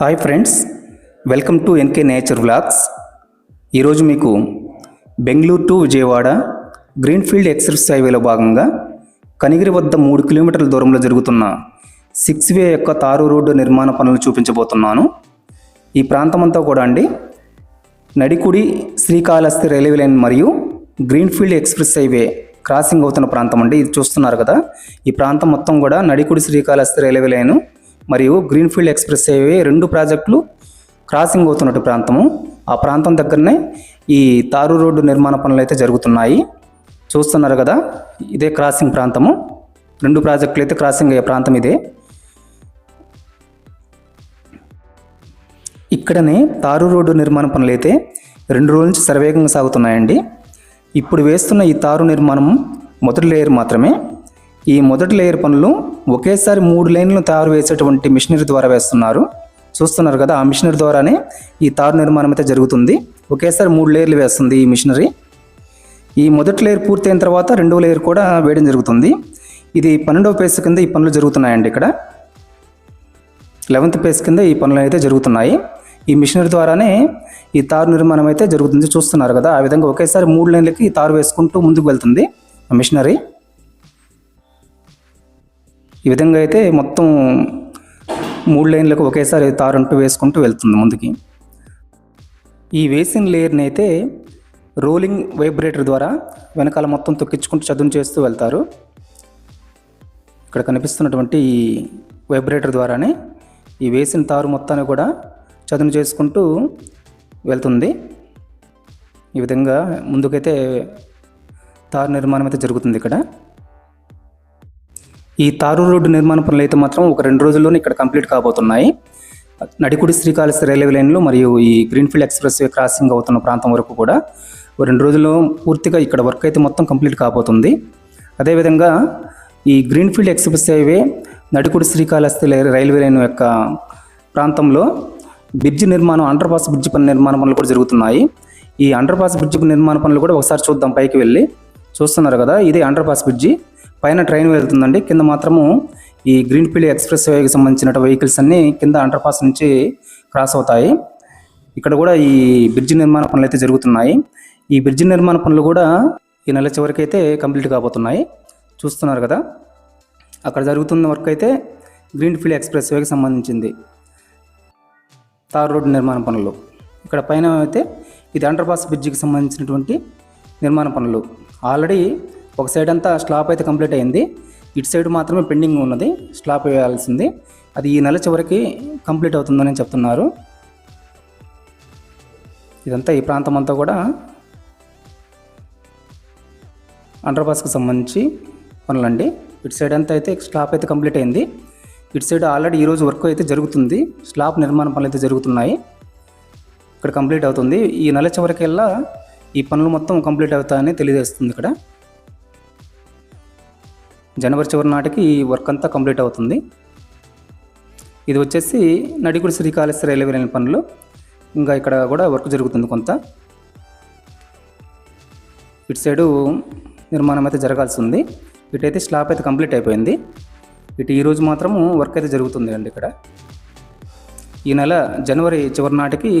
Hi friends welcome to NK nature vlogs. ఈరోజు మీకు Bengaluru to Vijayawada greenfield express హైవేలో భాగంగా కనిగిరి వద్ద మూడు కిలోమీటర్ల దూరంలో జరుగుతున్న సిక్స్ వే యొక్క తారు రోడ్డు నిర్మాణ పనులు చూపించబోతున్నాను. ఈ ప్రాంతమంతా కూడా అండి నడికుడి శ్రీకాళహస్తి రైల్వే లైన్ మరియు గ్రీన్ఫీల్డ్ ఎక్స్ప్రెస్ హైవే క్రాసింగ్ అవుతున్న ప్రాంతం అండి. ఇది చూస్తున్నారు కదా ఈ ప్రాంతం మొత్తం కూడా నడికుడి శ్రీకాళహస్తి రైల్వే లైన్ మరియు గ్రీన్ఫీల్డ్ ఎక్స్ప్రెస్ హైవే రెండు ప్రాజెక్టులు క్రాసింగ్ అవుతున్నట్టు ప్రాంతము. ఆ ప్రాంతం దగ్గరనే ఈ తారు రోడ్డు నిర్మాణ పనులు అయితే జరుగుతున్నాయి. చూస్తున్నారు కదా ఇదే క్రాసింగ్ ప్రాంతము. రెండు ప్రాజెక్టులు అయితే క్రాసింగ్ అయ్యే ప్రాంతం ఇదే. ఇక్కడనే తారు రోడ్డు నిర్మాణ పనులు అయితే రెండు రోజుల నుంచి శరవేగంగా సాగుతున్నాయండి. ఇప్పుడు వేస్తున్న ఈ తారు నిర్మాణం మొదటి లేయర్ మాత్రమే. ఈ మొదటి లేయర్ పనులు ఒకేసారి మూడు లైన్లు తయారు వేసేటువంటి మిషనరీ ద్వారా వేస్తున్నారు. చూస్తున్నారు కదా ఆ మిషనరీ ద్వారానే ఈ తారు నిర్మాణం అయితే జరుగుతుంది. ఒకేసారి మూడు లేయర్లు వేస్తుంది ఈ మిషనరీ. ఈ మొదటి లేయర్ పూర్తయిన తర్వాత రెండవ లేయర్ కూడా వేయడం జరుగుతుంది. ఇది పన్నెండవ పేస్ కింద ఈ పనులు జరుగుతున్నాయండి ఇక్కడ. లెవెంత్ పేస్ కింద ఈ పనులు అయితే జరుగుతున్నాయి. ఈ మిషనరీ ద్వారానే ఈ తారు నిర్మాణం అయితే జరుగుతుంది. చూస్తున్నారు కదా ఆ విధంగా ఒకేసారి మూడు లైన్లకి ఈ తారు వేసుకుంటూ ముందుకు వెళ్తుంది ఆ మిషనరీ. ఈ విధంగా అయితే మొత్తం మూడు లైన్లకు ఒకేసారి తారు అంటూ వేసుకుంటూ వెళ్తుంది ముందుకి. ఈ వేసిన లేయర్ని అయితే రోలింగ్ వైబ్రేటర్ ద్వారా వెనకాల మొత్తం తొక్కించుకుంటూ చదును చేస్తూ వెళ్తారు. ఇక్కడ కనిపిస్తున్నటువంటి ఈ వైబ్రేటర్ ద్వారానే ఈ వేసిన తారు మొత్తాన్ని కూడా చదును చేసుకుంటూ వెళ్తుంది. ఈ విధంగా ముందుకైతే తారు నిర్మాణం అయితే జరుగుతుంది ఇక్కడ. ఈ తారు రోడ్డు నిర్మాణ పనులు అయితే మాత్రం ఒక రెండు రోజుల్లోనే ఇక్కడ కంప్లీట్ కాబోతున్నాయి. నడికుడి శ్రీకాళహస్తి రైల్వే లైన్లో మరియు ఈ గ్రీన్ఫీల్డ్ ఎక్స్ప్రెస్ వే క్రాసింగ్ అవుతున్న ప్రాంతం వరకు కూడా రెండు రోజుల్లో పూర్తిగా ఇక్కడ వర్క్ అయితే మొత్తం కంప్లీట్ కాబోతుంది. అదేవిధంగా ఈ greenfield express highway Nadikudi Srikalahasti railway line యొక్క ప్రాంతంలో బ్రిడ్జ్ నిర్మాణం అండర్ పాస్ బ్రిడ్జి పని నిర్మాణ పనులు కూడా జరుగుతున్నాయి. ఈ అండర్ పాస్ బ్రిడ్జి నిర్మాణ పనులు కూడా ఒకసారి చూద్దాం పైకి వెళ్ళి. చూస్తున్నారు కదా ఇది అండర్ పాస్ బ్రిడ్జి. పైన ట్రైన్ వెళ్తుందండి. కింద మాత్రము ఈ గ్రీన్ పిల్లి ఎక్స్ప్రెస్ వేకి సంబంధించిన వెహికల్స్ అన్నీ కింద అండర్ పాస్ నుంచి క్రాస్ అవుతాయి. ఇక్కడ కూడా ఈ బ్రిడ్జి నిర్మాణ పనులు అయితే జరుగుతున్నాయి. ఈ బ్రిడ్జి నిర్మాణ పనులు కూడా ఈ నెల చివరికి అయితే కంప్లీట్ కాబోతున్నాయి. చూస్తున్నారు కదా అక్కడ జరుగుతున్న వర్క్ అయితే గ్రీన్ ఫీల్డ్ ఎక్స్ప్రెస్ వేకి సంబంధించింది. తార్ రోడ్డు నిర్మాణ పనులు. ఇక్కడ పైన అయితే ఇది అండర్ పాస్ బ్రిడ్జికి సంబంధించినటువంటి నిర్మాణ పనులు. ఆల్రెడీ ఒక సైడ్ అంతా స్లాబ్ అయితే కంప్లీట్ అయింది. ఇటు సైడ్ మాత్రమే పెండింగ్ ఉన్నది. స్లాబ్ వేయాల్సింది. అది ఈ నెల చివరికి కంప్లీట్ అవుతుందని చెప్తున్నారు. ఇదంతా ఈ ప్రాంతం అంతా కూడా అండర్పాస్కి సంబంధించి పనులండి. ఇటు సైడ్ అంతా అయితే స్లాబ్ అయితే కంప్లీట్ అయింది. ఇటు సైడ్ ఆల్రెడీ ఈరోజు వర్క్ అయితే జరుగుతుంది. స్లాబ్ నిర్మాణ పనులు అయితే జరుగుతున్నాయి. ఇక్కడ కంప్లీట్ అవుతుంది. ఈ నెల చివరికెల్లా ఈ పనులు మొత్తం కంప్లీట్ అవుతాయని తెలియజేస్తుంది ఇక్కడ. జనవరి చివరి నాటికి ఈ వర్క్ అంతా కంప్లీట్ అవుతుంది. ఇది వచ్చేసి నడిగుడి శ్రీకాళేశ్వర రైల్వే లైన్ పనులు. ఇంకా ఇక్కడ కూడా వర్క్ జరుగుతుంది కొంత. ఇటు సైడు నిర్మాణం అయితే జరగాల్సి ఉంది. ఇటైతే స్లాబ్ అయితే కంప్లీట్ అయిపోయింది. ఇటు ఈరోజు మాత్రము వర్క్ అయితే జరుగుతుంది అండి ఇక్కడ. ఈ నెల జనవరి చివరి నాటికి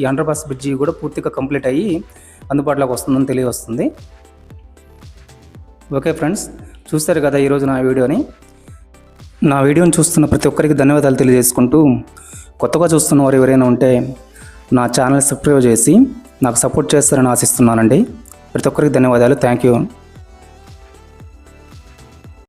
ఈ అండర్ పాస్ బ్రిడ్జి కూడా పూర్తిగా కంప్లీట్ అయ్యి అందుబాటులోకి వస్తుందని తెలియవస్తుంది. ఓకే ఫ్రెండ్స్ చూస్తారు కదా ఈరోజు నా వీడియోని. నా వీడియోని చూస్తున్న ప్రతి ఒక్కరికి ధన్యవాదాలు తెలియజేసుకుంటూ కొత్తగా చూస్తున్న వారు ఎవరైనా ఉంటే నా ఛానల్ సబ్స్క్రైబ్ చేసి నాకు సపోర్ట్ చేస్తారని ఆశిస్తున్నానండి. ప్రతి ఒక్కరికి ధన్యవాదాలు. Thank you.